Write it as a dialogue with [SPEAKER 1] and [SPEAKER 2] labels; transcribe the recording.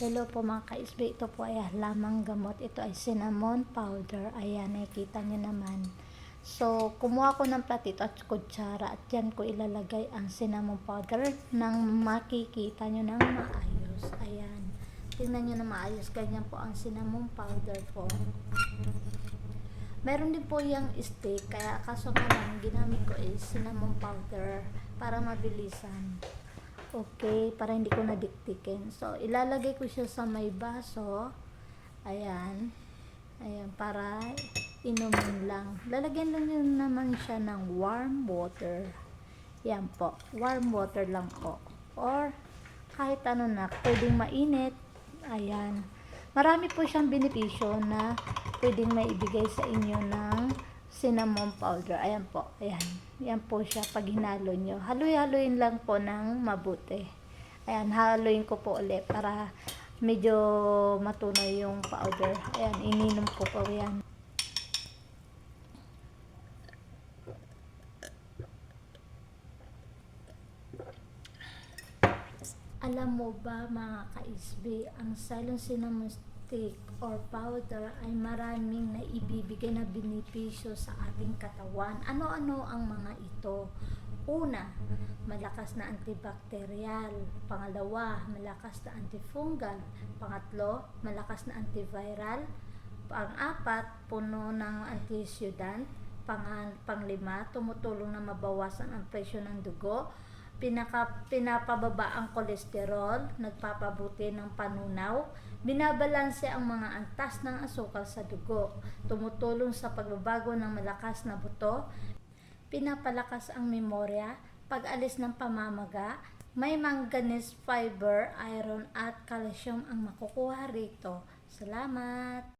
[SPEAKER 1] Hello po mga ka-SB, ito po ay lamang gamot. Ito ay cinnamon powder. Ayan, nakikita nyo naman. So, kumuha ko ng platito at kutsara at dyan ko ilalagay ang cinnamon powder nang makikita nyo ng maayos. Ayan. Tingnan nyo na maayos. Ganyan po ang cinnamon powder po. Meron din po yung stick, kaya kaso nga lang, ginamit ko is cinnamon powder para mabilisan. Okay, para hindi ko nadiktikin. So, ilalagay ko siya sa may baso. Ayan. Ayan, para inumin lang. Lalagyan lang yun naman siya ng warm water. Yan po. Warm water lang po. Or, kahit ano na, pwedeng mainit. Ayan. Marami po siyang benepisyo na pwedeng maibigay sa inyo ng cinnamon powder. Ayan po. Ayan. Yan po siya pag hinalo nyo. Haluy-haluin lang po ng mabuti. Ayan, haluin ko po ulit para medyo matunaw yung powder. Ayan, ininom ko po yan. Alam mo ba mga ka-SB, ang silent cinnamon stick or powder ay maraming naibibigay na benepisyo sa ating katawan. Ano-ano ang mga ito? Una, malakas na antibacterial. Pangalawa, malakas na antifungal. Pangatlo, malakas na antiviral. Pang-apat, puno ng antioxidant. Pang panglima, tumutulong na mabawasan ang presyon ng dugo pinaka, pinapababa ang kolesterol, nagpapabuti ng panunaw, binabalanse ang mga antas ng asukal sa dugo, tumutulong sa pagbabago ng malakas na buto, pinapalakas ang memorya, pag-alis ng pamamaga, may manganese, fiber, iron at calcium ang makukuha rito. Salamat!